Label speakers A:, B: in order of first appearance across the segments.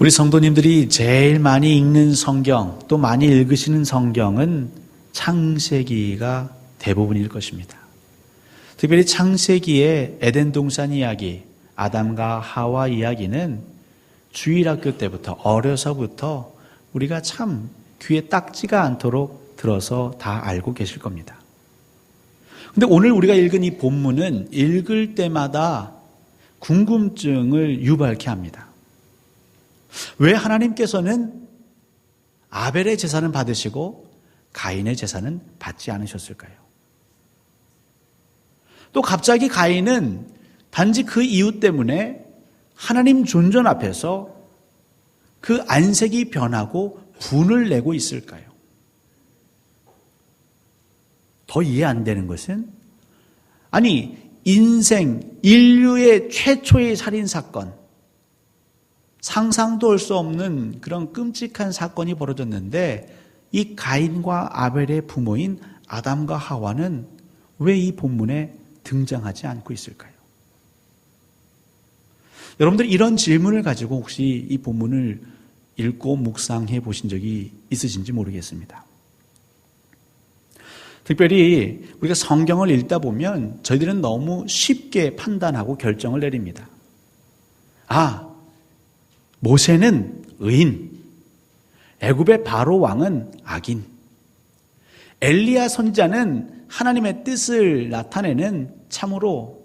A: 우리 성도님들이 제일 많이 읽는 성경, 또 많이 읽으시는 성경은 창세기가 대부분일 것입니다. 특별히 창세기의 에덴 동산 이야기, 아담과 하와 이야기는 주일학교 때부터 어려서부터 우리가 참 귀에 딱지가 않도록 들어서 다 알고 계실 겁니다. 근데 오늘 우리가 읽은 이 본문은 읽을 때마다 궁금증을 유발케 합니다. 왜 하나님께서는 아벨의 재산은 받으시고 가인의 재산은 받지 않으셨을까요? 또 갑자기 가인은 단지 그 이유 때문에 하나님 존전 앞에서 그 안색이 변하고 분을 내고 있을까요? 더 이해 안 되는 것은 아니 인생 인류의 최초의 살인 사건 상상도 할 수 없는 그런 끔찍한 사건이 벌어졌는데 이 가인과 아벨의 부모인 아담과 하와는 왜 이 본문에 등장하지 않고 있을까요? 여러분들 이런 질문을 가지고 혹시 이 본문을 읽고 묵상해 보신 적이 있으신지 모르겠습니다. 특별히 우리가 성경을 읽다 보면 저희들은 너무 쉽게 판단하고 결정을 내립니다. 아, 모세는 의인, 애굽의 바로 왕은 악인, 엘리야 선자는 하나님의 뜻을 나타내는 참으로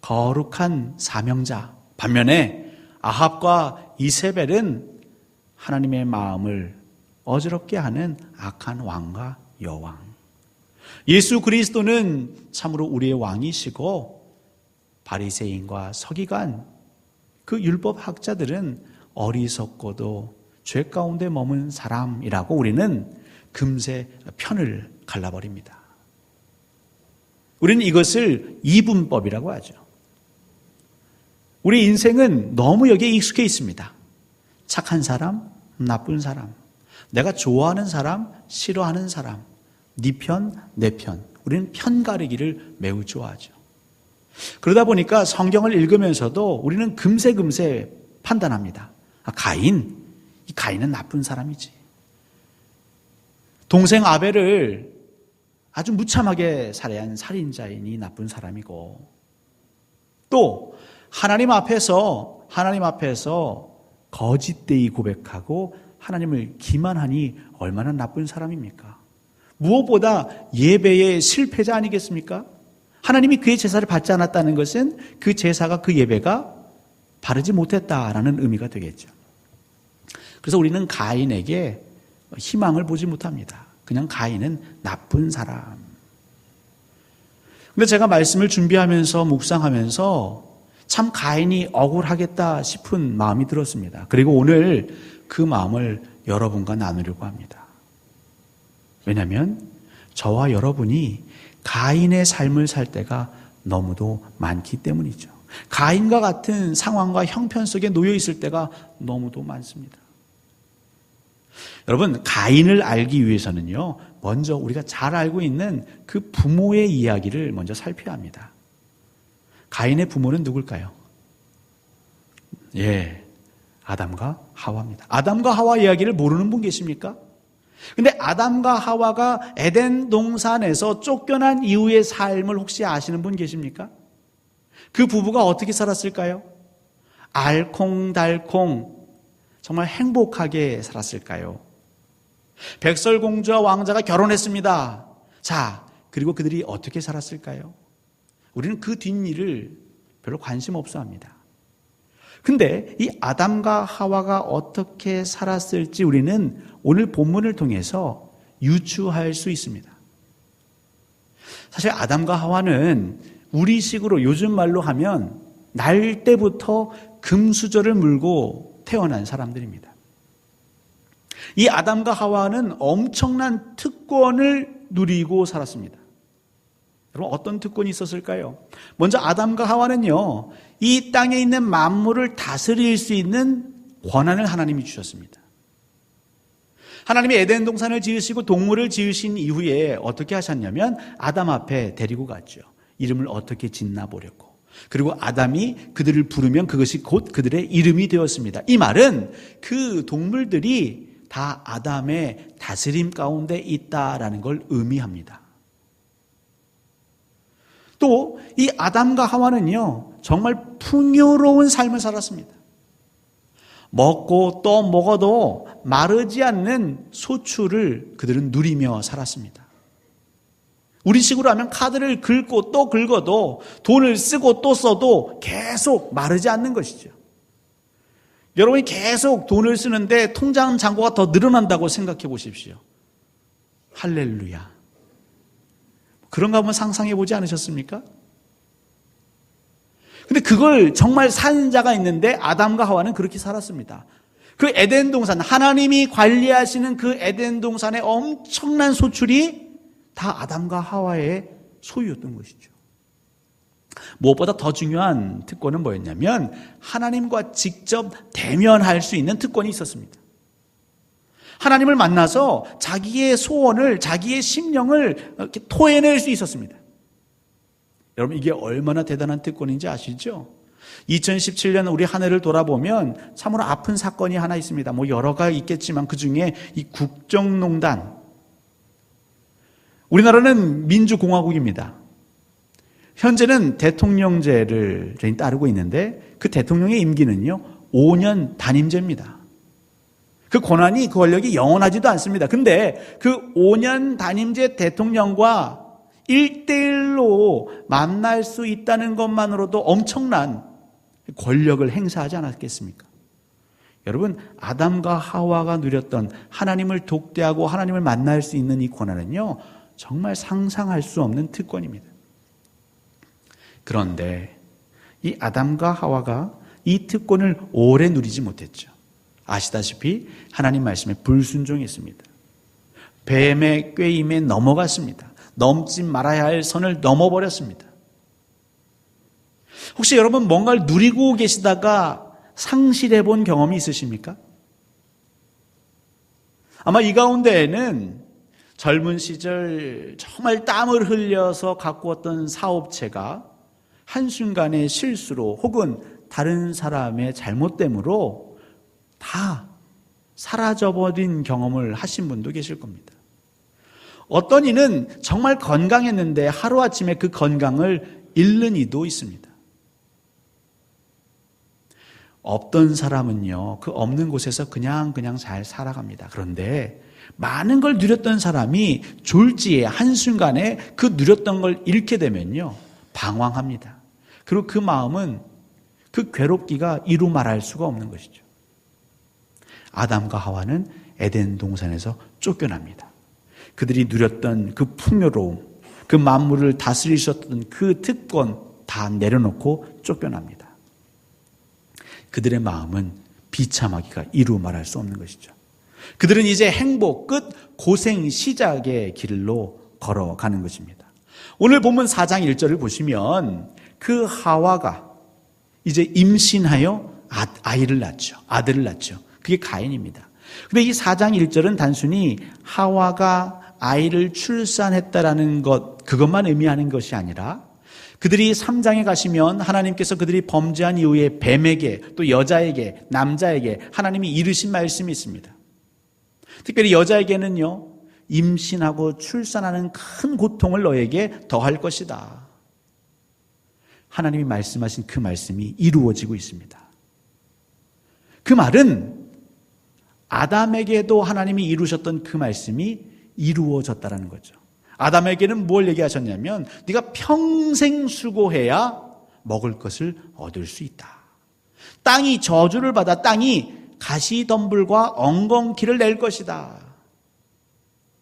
A: 거룩한 사명자. 반면에 아합과 이세벨은 하나님의 마음을 어지럽게 하는 악한 왕과 여왕. 예수 그리스도는 참으로 우리의 왕이시고 바리새인과 서기관 그 율법 학자들은 어리석고도 죄 가운데 머문 사람이라고 우리는 금세 편을 갈라버립니다. 우리는 이것을 이분법이라고 하죠. 우리 인생은 너무 여기에 익숙해 있습니다. 착한 사람, 나쁜 사람, 내가 좋아하는 사람, 싫어하는 사람, 네 편, 내 편. 우리는 편 가리기를 매우 좋아하죠. 그러다 보니까 성경을 읽으면서도 우리는 금세금세 판단합니다. 아, 가인, 이 가인은 나쁜 사람이지. 동생 아벨을 아주 무참하게 살해한 살인자인이 나쁜 사람이고, 또 하나님 앞에서 하나님 앞에서 거짓되이 고백하고 하나님을 기만하니 얼마나 나쁜 사람입니까? 무엇보다 예배의 실패자 아니겠습니까? 하나님이 그의 제사를 받지 않았다는 것은 그 제사가 그 예배가 바르지 못했다라는 의미가 되겠죠. 그래서 우리는 가인에게 희망을 보지 못합니다. 그냥 가인은 나쁜 사람. 근데 제가 말씀을 준비하면서 묵상하면서 참 가인이 억울하겠다 싶은 마음이 들었습니다. 그리고 오늘 그 마음을 여러분과 나누려고 합니다. 왜냐하면 저와 여러분이 가인의 삶을 살 때가 너무도 많기 때문이죠. 가인과 같은 상황과 형편 속에 놓여 있을 때가 너무도 많습니다. 여러분, 가인을 알기 위해서는요, 먼저 우리가 잘 알고 있는 그 부모의 이야기를 먼저 살펴야 합니다. 가인의 부모는 누굴까요? 예, 아담과 하와입니다. 아담과 하와 이야기를 모르는 분 계십니까? 근데 아담과 하와가 에덴 동산에서 쫓겨난 이후의 삶을 혹시 아시는 분 계십니까? 그 부부가 어떻게 살았을까요? 알콩달콩 정말 행복하게 살았을까요? 백설공주와 왕자가 결혼했습니다. 자, 그리고 그들이 어떻게 살았을까요? 우리는 그 뒷일을 별로 관심 없어 합니다. 근데 이 아담과 하와가 어떻게 살았을지 우리는 오늘 본문을 통해서 유추할 수 있습니다. 사실 아담과 하와는 우리식으로 요즘 말로 하면 날 때부터 금수저를 물고 태어난 사람들입니다. 이 아담과 하와는 엄청난 특권을 누리고 살았습니다. 여러분 어떤 특권이 있었을까요? 먼저 아담과 하와는요. 이 땅에 있는 만물을 다스릴 수 있는 권한을 하나님이 주셨습니다. 하나님이 에덴 동산을 지으시고 동물을 지으신 이후에 어떻게 하셨냐면 아담 앞에 데리고 갔죠. 이름을 어떻게 짓나 보려고. 그리고 아담이 그들을 부르면 그것이 곧 그들의 이름이 되었습니다. 이 말은 그 동물들이 다 아담의 다스림 가운데 있다라는 걸 의미합니다. 또 이 아담과 하와는요, 정말 풍요로운 삶을 살았습니다. 먹고 또 먹어도 마르지 않는 소출을 그들은 누리며 살았습니다. 우리 식으로 하면 카드를 긁고 또 긁어도 돈을 쓰고 또 써도 계속 마르지 않는 것이죠. 여러분이 계속 돈을 쓰는데 통장 잔고가 더 늘어난다고 생각해 보십시오. 할렐루야. 그런 가 한번 상상해 보지 않으셨습니까? 근데 그걸 정말 산 자가 있는데 아담과 하와는 그렇게 살았습니다. 그 에덴 동산, 하나님이 관리하시는 그 에덴 동산의 엄청난 소출이 다 아담과 하와의 소유였던 것이죠. 무엇보다 더 중요한 특권은 뭐였냐면 하나님과 직접 대면할 수 있는 특권이 있었습니다. 하나님을 만나서 자기의 소원을, 자기의 심령을 토해낼 수 있었습니다. 여러분, 이게 얼마나 대단한 특권인지 아시죠? 2017년 우리 한 해를 돌아보면 참으로 아픈 사건이 하나 있습니다. 뭐 여러 가지 있겠지만 그 중에 이 국정농단. 우리나라는 민주공화국입니다. 현재는 대통령제를 따르고 있는데 그 대통령의 임기는요, 5년 단임제입니다. 그 권한이, 그 권력이 영원하지도 않습니다. 근데 그 5년 단임제 대통령과 1대1로 만날 수 있다는 것만으로도 엄청난 권력을 행사하지 않았겠습니까? 여러분, 아담과 하와가 누렸던 하나님을 독대하고 하나님을 만날 수 있는 이 권한은요, 정말 상상할 수 없는 특권입니다. 그런데 이 아담과 하와가 이 특권을 오래 누리지 못했죠. 아시다시피 하나님 말씀에 불순종했습니다. 뱀의 꾀임에 넘어갔습니다. 넘지 말아야 할 선을 넘어버렸습니다. 혹시 여러분 뭔가를 누리고 계시다가 상실해 본 경험이 있으십니까? 아마 이 가운데에는 젊은 시절 정말 땀을 흘려서 가꾸었던 사업체가 한순간의 실수로 혹은 다른 사람의 잘못됨으로 다 사라져버린 경험을 하신 분도 계실 겁니다. 어떤 이는 정말 건강했는데 하루아침에 그 건강을 잃는 이도 있습니다. 없던 사람은요, 그 없는 곳에서 그냥 그냥 잘 살아갑니다. 그런데 많은 걸 누렸던 사람이 졸지에 한순간에 그 누렸던 걸 잃게 되면요, 방황합니다. 그리고 그 마음은 그 괴롭기가 이루 말할 수가 없는 것이죠. 아담과 하와는 에덴 동산에서 쫓겨납니다. 그들이 누렸던 그 풍요로움, 그 만물을 다스리셨던 그 특권 다 내려놓고 쫓겨납니다. 그들의 마음은 비참하기가 이루 말할 수 없는 것이죠. 그들은 이제 행복 끝 고생 시작의 길로 걸어가는 것입니다. 오늘 본문 4장 1절을 보시면 그 하와가 이제 임신하여 아, 아이를 낳죠. 아들을 낳죠. 그게 가인입니다. 근데 이 4장 1절은 단순히 하와가 아이를 출산했다라는 것, 그것만 의미하는 것이 아니라 그들이 3장에 가시면 하나님께서 그들이 범죄한 이후에 뱀에게 또 여자에게 남자에게 하나님이 이르신 말씀이 있습니다. 특별히 여자에게는요, 임신하고 출산하는 큰 고통을 너에게 더할 것이다. 하나님이 말씀하신 그 말씀이 이루어지고 있습니다. 그 말은 아담에게도 하나님이 이루셨던 그 말씀이 이루어졌다라는 거죠. 아담에게는 뭘 얘기하셨냐면 네가 평생 수고해야 먹을 것을 얻을 수 있다. 땅이 저주를 받아 땅이 가시덤불과 엉겅퀴를 낼 것이다.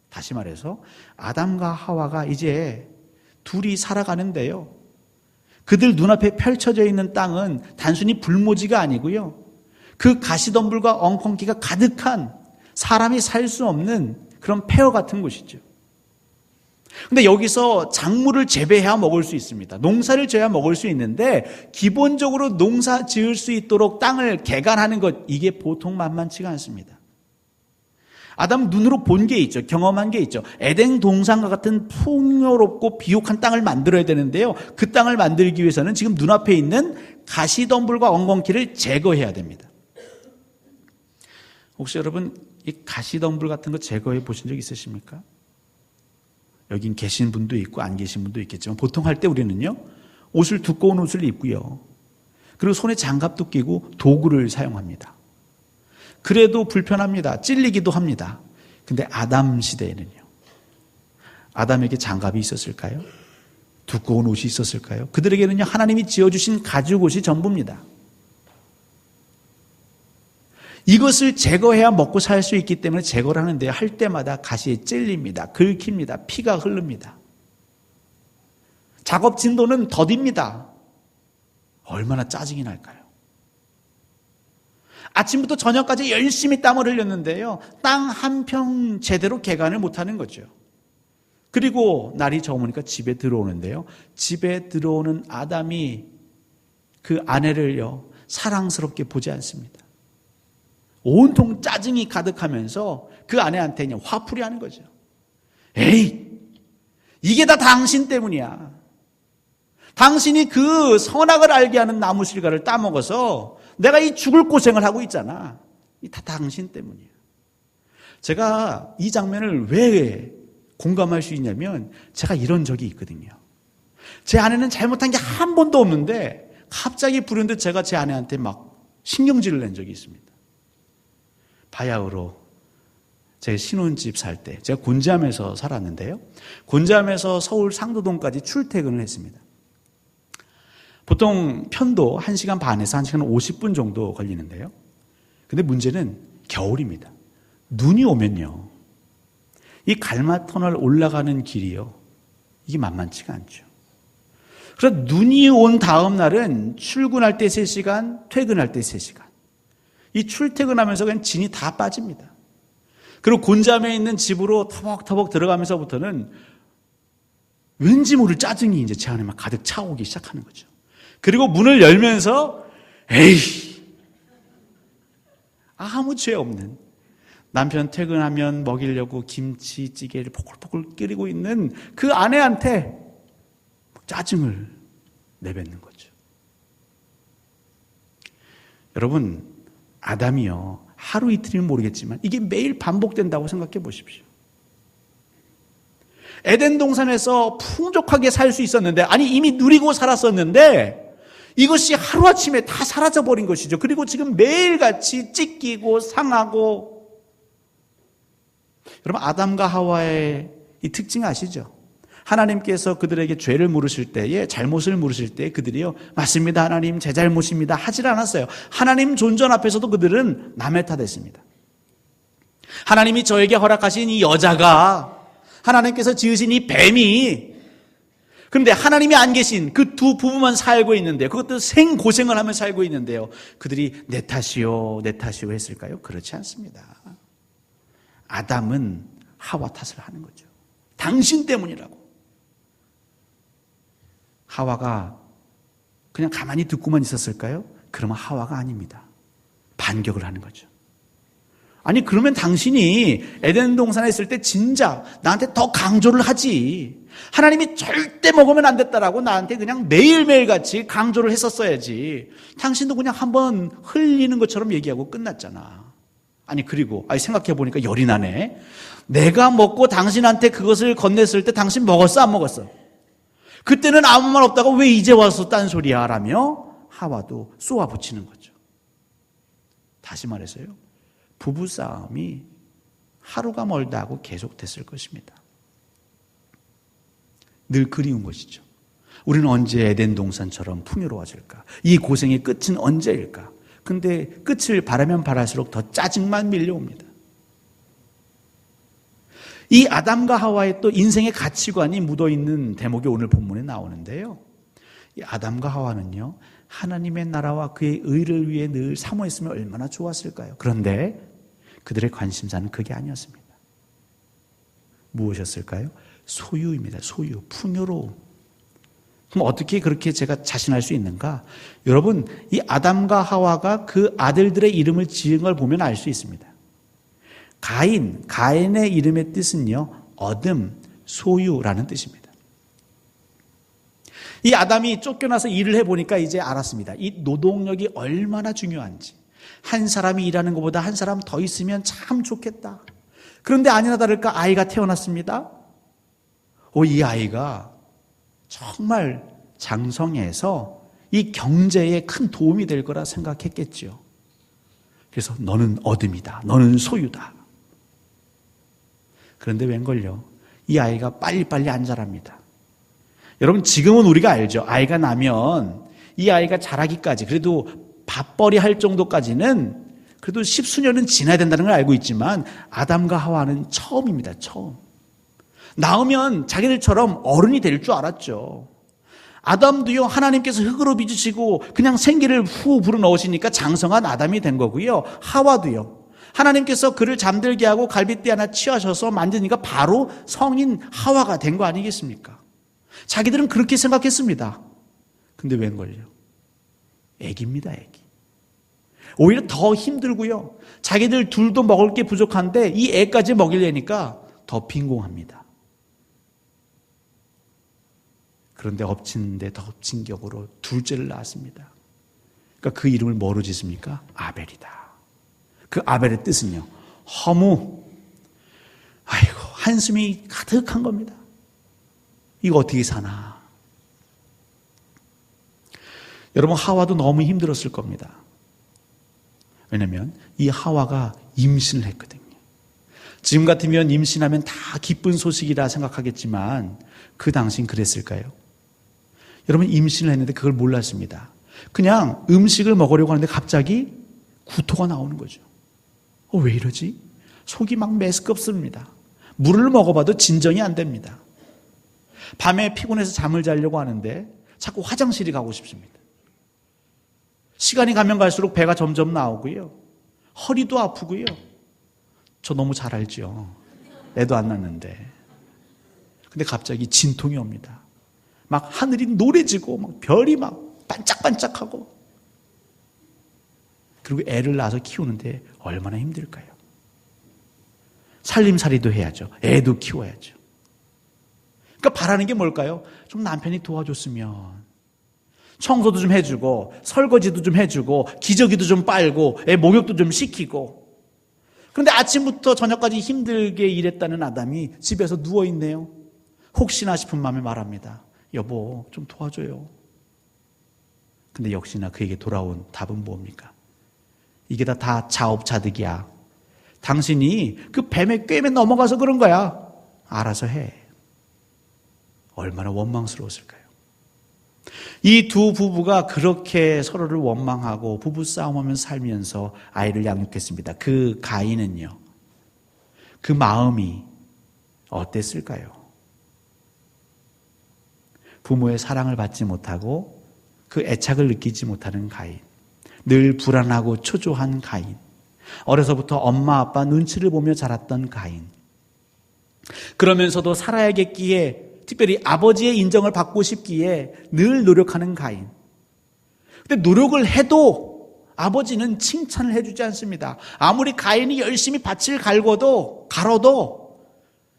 A: 다시 말해서 아담과 하와가 이제 둘이 살아가는데요. 그들 눈앞에 펼쳐져 있는 땅은 단순히 불모지가 아니고요. 그 가시덤불과 엉겅퀴가 가득한 사람이 살 수 없는 그런 폐허 같은 곳이죠. 근데 여기서 작물을 재배해야 먹을 수 있습니다. 농사를 지어야 먹을 수 있는데 기본적으로 농사 지을 수 있도록 땅을 개간하는 것 이게 보통 만만치가 않습니다. 아담 눈으로 본 게 있죠. 경험한 게 있죠. 에덴 동산과 같은 풍요롭고 비옥한 땅을 만들어야 되는데요. 그 땅을 만들기 위해서는 지금 눈앞에 있는 가시덤불과 엉겅퀴를 제거해야 됩니다. 혹시 여러분 이 가시덤불 같은 거 제거해 보신 적 있으십니까? 여긴 계신 분도 있고 안 계신 분도 있겠지만 보통 할 때 우리는요. 옷을 두꺼운 옷을 입고요. 그리고 손에 장갑도 끼고 도구를 사용합니다. 그래도 불편합니다. 찔리기도 합니다. 근데 아담 시대에는요. 아담에게 장갑이 있었을까요? 두꺼운 옷이 있었을까요? 그들에게는요, 하나님이 지어주신 가죽 옷이 전부입니다. 이것을 제거해야 먹고 살 수 있기 때문에 제거를 하는데 할 때마다 가시에 찔립니다. 긁힙니다. 피가 흐릅니다. 작업 진도는 더딥니다. 얼마나 짜증이 날까요? 아침부터 저녁까지 열심히 땀을 흘렸는데요. 땅 한 평 제대로 개간을 못하는 거죠. 그리고 날이 저으니까 집에 들어오는데요. 집에 들어오는 아담이 그 아내를요, 사랑스럽게 보지 않습니다. 온통 짜증이 가득하면서 그 아내한테 그냥 화풀이 하는 거죠. 에이, 이게 다 당신 때문이야. 당신이 그 선악을 알게 하는 나무 실과를 따먹어서 내가 이 죽을 고생을 하고 있잖아. 이 다 당신 때문이야. 제가 이 장면을 왜 공감할 수 있냐면 제가 이런 적이 있거든요. 제 아내는 잘못한 게 한 번도 없는데 갑자기 부른듯 제가 제 아내한테 막 신경질을 낸 적이 있습니다. 바야흐로 제 신혼집 살 때 제가 곤지암에서 살았는데요. 곤지암에서 서울 상도동까지 출퇴근을 했습니다. 보통 편도 1시간 반에서 1시간 50분 정도 걸리는데요. 근데 문제는 겨울입니다. 눈이 오면요. 이 갈마터널 올라가는 길이요. 이게 만만치가 않죠. 그래서 눈이 온 다음 날은 출근할 때 3시간, 퇴근할 때 3시간. 이 출퇴근하면서 그냥 진이 다 빠집니다. 그리고 곤잠에 있는 집으로 터벅터벅 들어가면서부터는 왠지 모를 짜증이 이제 제 안에 막 가득 차오기 시작하는 거죠. 그리고 문을 열면서 에이 아무 죄 없는 남편 퇴근하면 먹이려고 김치찌개를 포글포글 끓이고 있는 그 아내한테 짜증을 내뱉는 거죠. 여러분 아담이요 하루 이틀이면 모르겠지만 이게 매일 반복된다고 생각해 보십시오. 에덴 동산에서 풍족하게 살 수 있었는데 아니 이미 누리고 살았었는데 이것이 하루아침에 다 사라져 버린 것이죠. 그리고 지금 매일같이 찢기고 상하고 여러분 아담과 하와의 이 특징 아시죠? 하나님께서 그들에게 죄를 물으실 때에 잘못을 물으실 때 그들이요 맞습니다 하나님 제 잘못입니다 하질 않았어요. 하나님 존전 앞에서도 그들은 남의 탓했습니다. 하나님이 저에게 허락하신 이 여자가 하나님께서 지으신 이 뱀이 그런데 하나님이 안 계신 그 두 부부만 살고 있는데 그것도 생고생을 하며 살고 있는데요. 그들이 내 탓이요, 내 탓이요 했을까요? 그렇지 않습니다. 아담은 하와 탓을 하는 거죠. 당신 때문이라고. 하와가 그냥 가만히 듣고만 있었을까요? 그러면 하와가 아닙니다. 반격을 하는 거죠. 아니, 그러면 당신이 에덴 동산에 있을 때 진작 나한테 더 강조를 하지. 하나님이 절대 먹으면 안 됐다라고 나한테 그냥 매일매일 같이 강조를 했었어야지. 당신도 그냥 한번 흘리는 것처럼 얘기하고 끝났잖아. 아니, 그리고, 아니, 생각해보니까 열이 나네. 내가 먹고 당신한테 그것을 건넸을 때 당신 먹었어, 안 먹었어? 그때는 아무 말 없다가 왜 이제 와서 딴소리야? 라며 하와도 쏘아 붙이는 거죠. 다시 말해서요. 부부싸움이 하루가 멀다 하고 계속됐을 것입니다. 늘 그리운 것이죠. 우리는 언제 에덴 동산처럼 풍요로워질까? 이 고생의 끝은 언제일까? 근데 끝을 바라면 바랄수록 더 짜증만 밀려옵니다. 이 아담과 하와의 또 인생의 가치관이 묻어 있는 대목이 오늘 본문에 나오는데요. 이 아담과 하와는요, 하나님의 나라와 그의 의를 위해 늘 사모했으면 얼마나 좋았을까요? 그런데 그들의 관심사는 그게 아니었습니다. 무엇이었을까요? 소유입니다. 소유, 풍요로움. 그럼 어떻게 그렇게 제가 자신할 수 있는가? 여러분, 이 아담과 하와가 그 아들들의 이름을 지은 걸 보면 알 수 있습니다. 가인, 가인의 이름의 뜻은요, 어둠, 소유라는 뜻입니다. 이 아담이 쫓겨나서 일을 해보니까 이제 알았습니다. 이 노동력이 얼마나 중요한지. 한 사람이 일하는 것보다 한 사람 더 있으면 참 좋겠다. 그런데 아니나 다를까 아이가 태어났습니다. 오, 이 아이가 정말 장성해서 이 경제에 큰 도움이 될 거라 생각했겠지요. 그래서 너는 어둠이다. 너는 소유다. 그런데 웬걸요? 이 아이가 빨리빨리 안 자랍니다. 여러분, 지금은 우리가 알죠. 아이가 나면 이 아이가 자라기까지, 그래도 밥벌이 할 정도까지는 그래도 십수년은 지나야 된다는 걸 알고 있지만 아담과 하와는 처음입니다. 처음. 나오면 자기들처럼 어른이 될 줄 알았죠. 아담도요, 하나님께서 흙으로 빚으시고 그냥 생기를 후 불어 넣으시니까 장성한 아담이 된 거고요. 하와도요. 하나님께서 그를 잠들게 하고 갈빗대 하나 취하셔서 만드니까 바로 성인 하와가 된 거 아니겠습니까? 자기들은 그렇게 생각했습니다. 근데 웬걸요? 애기입니다, 애기. 오히려 더 힘들고요. 자기들 둘도 먹을 게 부족한데 이 애까지 먹이려니까 더 빈공합니다. 그런데 엎치는데 더 엎친 격으로 둘째를 낳았습니다. 그러니까 그 이름을 뭐로 짓습니까? 아벨이다. 그 아벨의 뜻은요. 허무. 아이고, 한숨이 가득한 겁니다. 이거 어떻게 사나? 여러분, 하와도 너무 힘들었을 겁니다. 왜냐면 이 하와가 임신을 했거든요. 지금 같으면 임신하면 다 기쁜 소식이라 생각하겠지만 그 당시엔 그랬을까요? 여러분 임신을 했는데 그걸 몰랐습니다. 그냥 음식을 먹으려고 하는데 갑자기 구토가 나오는 거죠. 어, 왜 이러지? 속이 막 메스껍습니다. 물을 먹어봐도 진정이 안 됩니다. 밤에 피곤해서 잠을 자려고 하는데 자꾸 화장실이 가고 싶습니다. 시간이 가면 갈수록 배가 점점 나오고요. 허리도 아프고요. 저 너무 잘 알죠. 애도 안 낳는데. 근데 갑자기 진통이 옵니다. 막 하늘이 노래지고 막 별이 막 반짝반짝하고 그리고 애를 낳아서 키우는데 얼마나 힘들까요? 살림살이도 해야죠. 애도 키워야죠. 그러니까 바라는 게 뭘까요? 좀 남편이 도와줬으면 청소도 좀 해주고 설거지도 좀 해주고 기저귀도 좀 빨고 애 목욕도 좀 시키고 그런데 아침부터 저녁까지 힘들게 일했다는 아담이 집에서 누워 있네요. 혹시나 싶은 마음에 말합니다. 여보, 좀 도와줘요. 근데 역시나 그에게 돌아온 답은 뭡니까? 이게 다, 다 자업자득이야. 당신이 그 뱀의 꿰매 넘어가서 그런 거야. 알아서 해. 얼마나 원망스러웠을까요? 이 두 부부가 그렇게 서로를 원망하고 부부싸움하며 살면서 아이를 양육했습니다. 그 가인은요, 그 마음이 어땠을까요? 부모의 사랑을 받지 못하고 그 애착을 느끼지 못하는 가인. 늘 불안하고 초조한 가인. 어려서부터 엄마 아빠 눈치를 보며 자랐던 가인. 그러면서도 살아야겠기에 특별히 아버지의 인정을 받고 싶기에 늘 노력하는 가인. 근데 노력을 해도 아버지는 칭찬을 해주지 않습니다. 아무리 가인이 열심히 밭을 갈고도 갈아도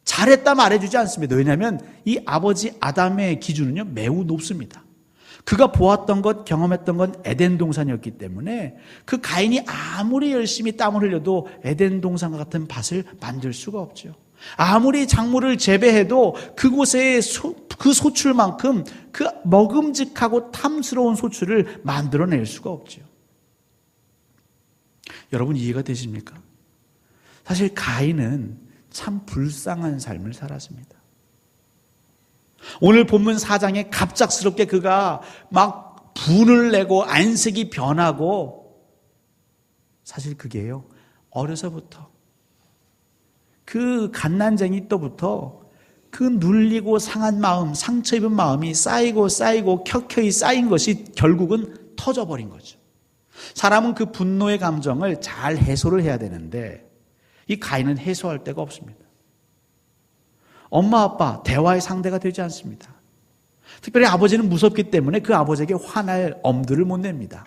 A: 잘했다 말해주지 않습니다. 왜냐하면 이 아버지 아담의 기준은요 매우 높습니다. 그가 보았던 것, 경험했던 건 에덴 동산이었기 때문에 그 가인이 아무리 열심히 땀을 흘려도 에덴 동산과 같은 밭을 만들 수가 없죠. 아무리 작물을 재배해도 그곳의 소, 그 소출만큼 그 먹음직하고 탐스러운 소출을 만들어낼 수가 없죠. 여러분 이해가 되십니까? 사실 가인은 참 불쌍한 삶을 살았습니다. 오늘 본문 4장에 갑작스럽게 그가 막 분을 내고 안색이 변하고 사실 그게요. 어려서부터 그 갓난쟁이 때부터 그 눌리고 상한 마음, 상처 입은 마음이 쌓이고 쌓이고 켜켜이 쌓인 것이 결국은 터져버린 거죠. 사람은 그 분노의 감정을 잘 해소를 해야 되는데 이 가인은 해소할 데가 없습니다. 엄마 아빠 대화의 상대가 되지 않습니다. 특별히 아버지는 무섭기 때문에 그 아버지에게 화날 엄두를 못 냅니다.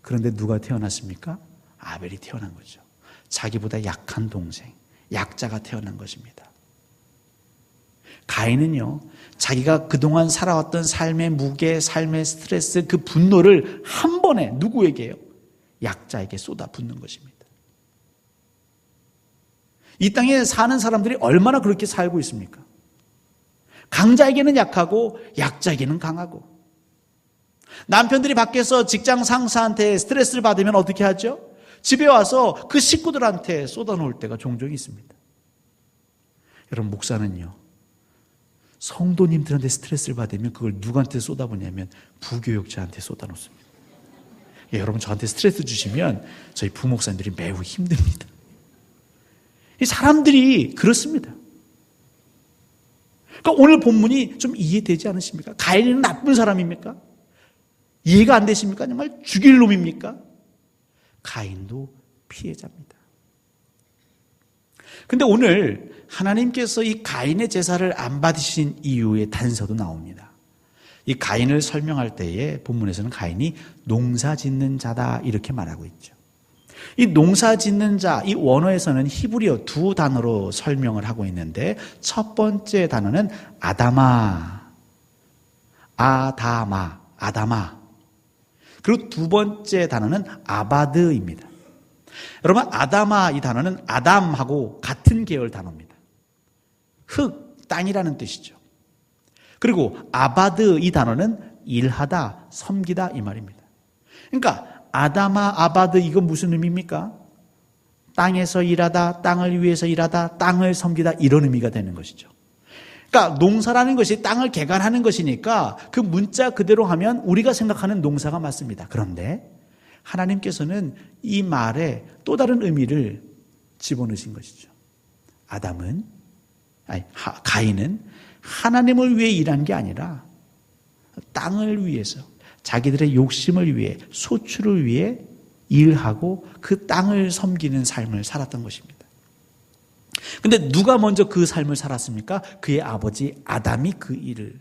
A: 그런데 누가 태어났습니까? 아벨이 태어난 거죠. 자기보다 약한 동생, 약자가 태어난 것입니다. 가인은요, 자기가 그동안 살아왔던 삶의 무게, 삶의 스트레스, 그 분노를 한 번에 누구에게요? 약자에게 쏟아 붓는 것입니다. 이 땅에 사는 사람들이 얼마나 그렇게 살고 있습니까? 강자에게는 약하고 약자에게는 강하고. 남편들이 밖에서 직장 상사한테 스트레스를 받으면 어떻게 하죠? 집에 와서 그 식구들한테 쏟아놓을 때가 종종 있습니다. 여러분, 목사는요, 성도님들한테 스트레스를 받으면 그걸 누구한테 쏟아부냐면 부교육자한테 쏟아놓습니다. 예, 여러분 저한테 스트레스 주시면 저희 부목사님들이 매우 힘듭니다. 이 사람들이 그렇습니다. 그러니까 오늘 본문이 좀 이해되지 않으십니까? 가인은 나쁜 사람입니까? 이해가 안 되십니까? 정말 죽일 놈입니까? 가인도 피해자입니다. 근데 오늘 하나님께서 이 가인의 제사를 안 받으신 이유의 단서도 나옵니다. 이 가인을 설명할 때에 본문에서는 가인이 농사 짓는 자다 이렇게 말하고 있죠. 이 농사 짓는 자, 이 원어에서는 히브리어 두 단어로 설명을 하고 있는데 첫 번째 단어는 아다마, 아다마, 아다마. 그리고 두 번째 단어는 아바드입니다. 여러분, 아다마 이 단어는 아담하고 같은 계열 단어입니다. 흙, 땅이라는 뜻이죠. 그리고 아바드 이 단어는 일하다, 섬기다 이 말입니다. 그러니까 아다마, 아바드 이건 무슨 의미입니까? 땅에서 일하다, 땅을 위해서 일하다, 땅을 섬기다 이런 의미가 되는 것이죠. 그러니까 농사라는 것이 땅을 개간하는 것이니까 그 문자 그대로 하면 우리가 생각하는 농사가 맞습니다. 그런데 하나님께서는 이 말에 또 다른 의미를 집어넣으신 것이죠. 아담은 아니 가인은 하나님을 위해 일한 게 아니라 땅을 위해서 자기들의 욕심을 위해 소출을 위해 일하고 그 땅을 섬기는 삶을 살았던 것입니다. 근데 누가 먼저 그 삶을 살았습니까? 그의 아버지 아담이 그 일을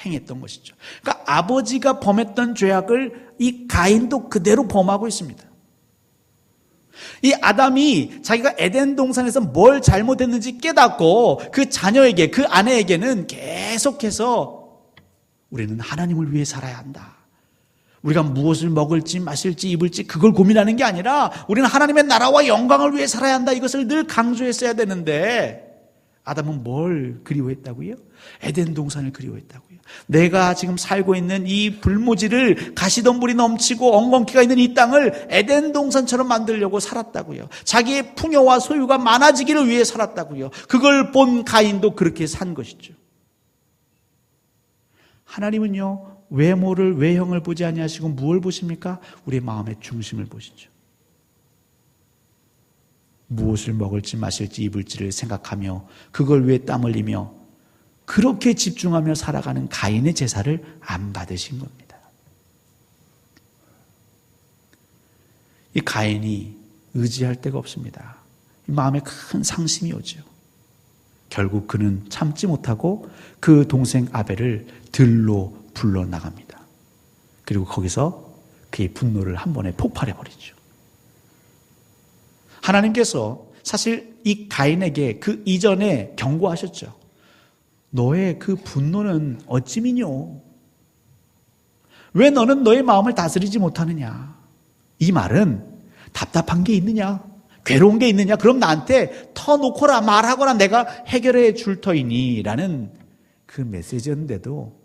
A: 행했던 것이죠. 그러니까 아버지가 범했던 죄악을 이 가인도 그대로 범하고 있습니다. 이 아담이 자기가 에덴 동산에서 뭘 잘못했는지 깨닫고 그 자녀에게, 그 아내에게는 계속해서 우리는 하나님을 위해 살아야 한다. 우리가 무엇을 먹을지 마실지 입을지 그걸 고민하는 게 아니라 우리는 하나님의 나라와 영광을 위해 살아야 한다. 이것을 늘 강조했어야 되는데 아담은 뭘 그리워했다고요? 에덴 동산을 그리워했다고요. 내가 지금 살고 있는 이 불모지를 가시덤불이 넘치고 엉겅퀴가 있는 이 땅을 에덴 동산처럼 만들려고 살았다고요. 자기의 풍요와 소유가 많아지기를 위해 살았다고요. 그걸 본 가인도 그렇게 산 것이죠. 하나님은요 외모를 외형을 보지 아니하시고 무엇을 보십니까? 우리의 마음의 중심을 보시죠. 무엇을 먹을지 마실지 입을지를 생각하며 그걸 위해 땀 흘리며 그렇게 집중하며 살아가는 가인의 제사를 안 받으신 겁니다. 이 가인이 의지할 데가 없습니다. 마음에 큰 상심이 오죠. 결국 그는 참지 못하고 그 동생 아벨을 들로 불러 나갑니다. 그리고 거기서 그의 분노를 한 번에 폭발해 버리죠. 하나님께서 사실 이 가인에게 그 이전에 경고하셨죠. 너의 그 분노는 어찌미뇨? 왜 너는 너의 마음을 다스리지 못하느냐? 이 말은 답답한 게 있느냐? 괴로운 게 있느냐? 그럼 나한테 터놓거라 말하거나 내가 해결해 줄 터이니 라는 그 메시지였는데도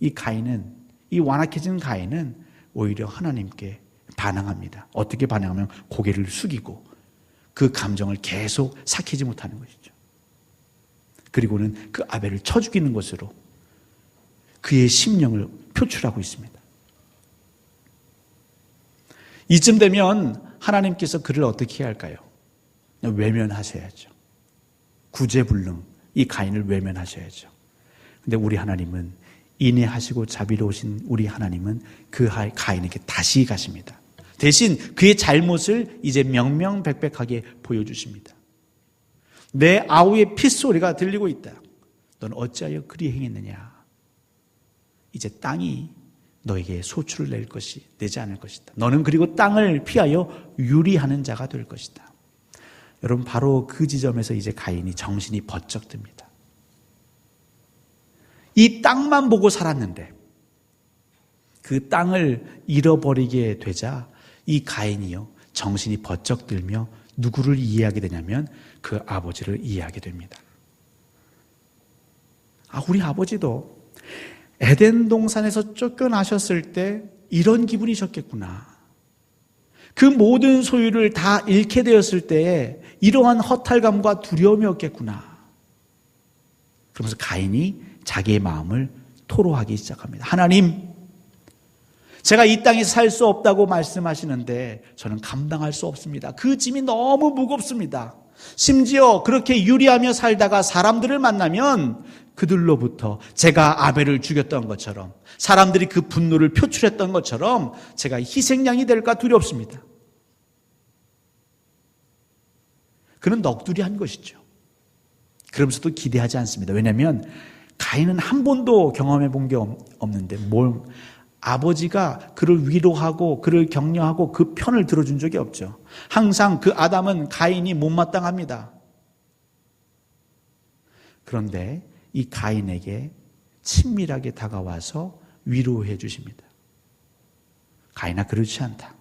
A: 이 가인은 이 완악해진 가인은 오히려 하나님께 반항합니다. 어떻게 반항하면 고개를 숙이고 그 감정을 계속 삭히지 못하는 것이죠. 그리고는 그 아벨을 쳐 죽이는 것으로 그의 심령을 표출하고 있습니다. 이쯤 되면 하나님께서 그를 어떻게 해야 할까요? 외면하셔야죠. 구제불능 이 가인을 외면하셔야죠. 근데 우리 하나님은 인내하시고 자비로우신 우리 하나님은 그 가인에게 다시 가십니다. 대신 그의 잘못을 이제 명명백백하게 보여주십니다. 내 아우의 핏소리가 들리고 있다. 넌 어찌하여 그리 행했느냐? 이제 땅이 너에게 소출을 낼 것이 내지 않을 것이다. 너는 그리고 땅을 피하여 유리하는 자가 될 것이다. 여러분 바로 그 지점에서 이제 가인이 정신이 번쩍 듭니다. 이 땅만 보고 살았는데 그 땅을 잃어버리게 되자 이 가인이요 정신이 번쩍 들며 누구를 이해하게 되냐면 그 아버지를 이해하게 됩니다. 아 우리 아버지도 에덴 동산에서 쫓겨나셨을 때 이런 기분이셨겠구나. 그 모든 소유를 다 잃게 되었을 때에 이러한 허탈감과 두려움이었겠구나. 그러면서 가인이 자기의 마음을 토로하기 시작합니다. 하나님, 제가 이 땅에서 살 수 없다고 말씀하시는데 저는 감당할 수 없습니다. 그 짐이 너무 무겁습니다. 심지어 그렇게 유리하며 살다가 사람들을 만나면 그들로부터 제가 아벨을 죽였던 것처럼 사람들이 그 분노를 표출했던 것처럼 제가 희생양이 될까 두렵습니다. 그는 넋두리 한 것이죠. 그러면서도 기대하지 않습니다. 왜냐하면 가인은 한 번도 경험해 본 게 없는데 뭘 아버지가 그를 위로하고 그를 격려하고 그 편을 들어준 적이 없죠. 항상 그 아담은 가인이 못마땅합니다. 그런데 이 가인에게 친밀하게 다가와서 위로해 주십니다. 가인아 그렇지 않다.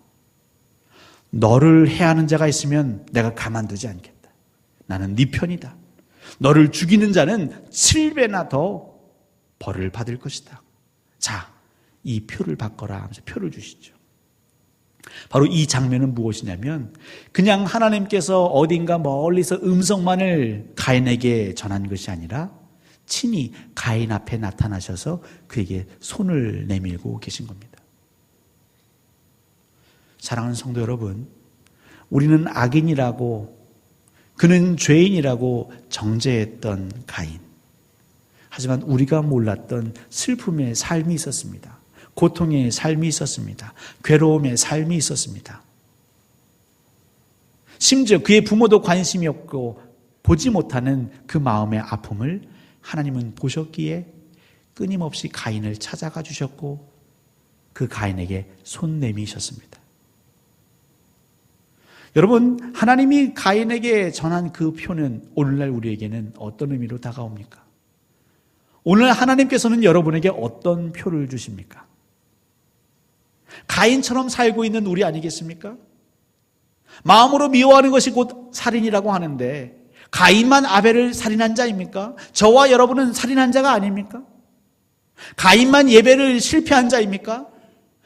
A: 너를 해하는 자가 있으면 내가 가만두지 않겠다. 나는 네 편이다. 너를 죽이는 자는 7배나 더 벌을 받을 것이다. 자, 이 표를 바꿔라 하면서 표를 주시죠. 바로 이 장면은 무엇이냐면 그냥 하나님께서 어딘가 멀리서 음성만을 가인에게 전한 것이 아니라 친히 가인 앞에 나타나셔서 그에게 손을 내밀고 계신 겁니다. 사랑하는 성도 여러분, 우리는 악인이라고 그는 죄인이라고 정죄했던 가인. 하지만 우리가 몰랐던 슬픔의 삶이 있었습니다. 고통의 삶이 있었습니다. 괴로움의 삶이 있었습니다. 심지어 그의 부모도 관심이 없고 보지 못하는 그 마음의 아픔을 하나님은 보셨기에 끊임없이 가인을 찾아가 주셨고 그 가인에게 손 내미셨습니다. 여러분, 하나님이 가인에게 전한 그 표는 오늘날 우리에게는 어떤 의미로 다가옵니까? 오늘 하나님께서는 여러분에게 어떤 표를 주십니까? 가인처럼 살고 있는 우리 아니겠습니까? 마음으로 미워하는 것이 곧 살인이라고 하는데 가인만 아벨을 살인한 자입니까? 저와 여러분은 살인한 자가 아닙니까? 가인만 예배를 실패한 자입니까?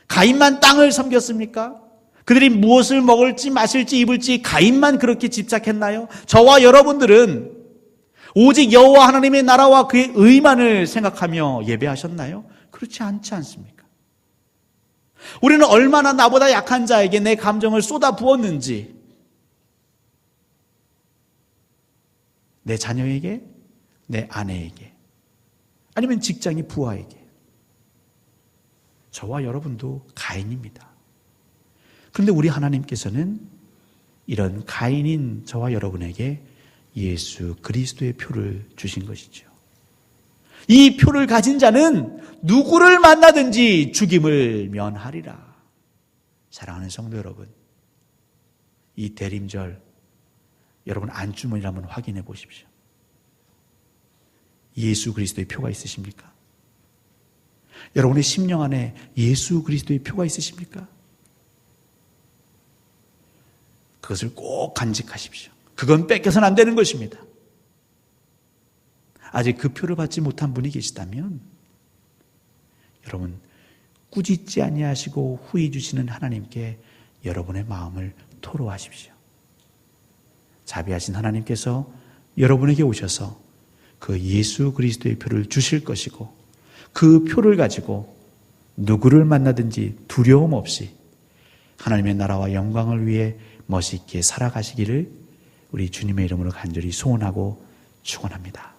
A: 가인만 땅을 섬겼습니까? 그들이 무엇을 먹을지 마실지 입을지 가인만 그렇게 집착했나요? 저와 여러분들은 오직 여호와 하나님의 나라와 그의 의만을 생각하며 예배하셨나요? 그렇지 않지 않습니까? 우리는 얼마나 나보다 약한 자에게 내 감정을 쏟아 부었는지 내 자녀에게, 내 아내에게, 아니면 직장의 부하에게. 저와 여러분도 가인입니다. 그런데 우리 하나님께서는 이런 가인인 저와 여러분에게 예수 그리스도의 표를 주신 것이죠. 이 표를 가진 자는 누구를 만나든지 죽임을 면하리라. 사랑하는 성도 여러분, 이 대림절 여러분 안주머니를 한번 확인해 보십시오. 예수 그리스도의 표가 있으십니까? 여러분의 심령 안에 예수 그리스도의 표가 있으십니까? 그것을 꼭 간직하십시오. 그건 뺏겨서는 안 되는 것입니다. 아직 그 표를 받지 못한 분이 계시다면 여러분 꾸짖지 아니하시고 후히 주시는 하나님께 여러분의 마음을 토로하십시오. 자비하신 하나님께서 여러분에게 오셔서 그 예수 그리스도의 표를 주실 것이고 그 표를 가지고 누구를 만나든지 두려움 없이 하나님의 나라와 영광을 위해 멋있게 살아가시기를 우리 주님의 이름으로 간절히 소원하고 축원합니다.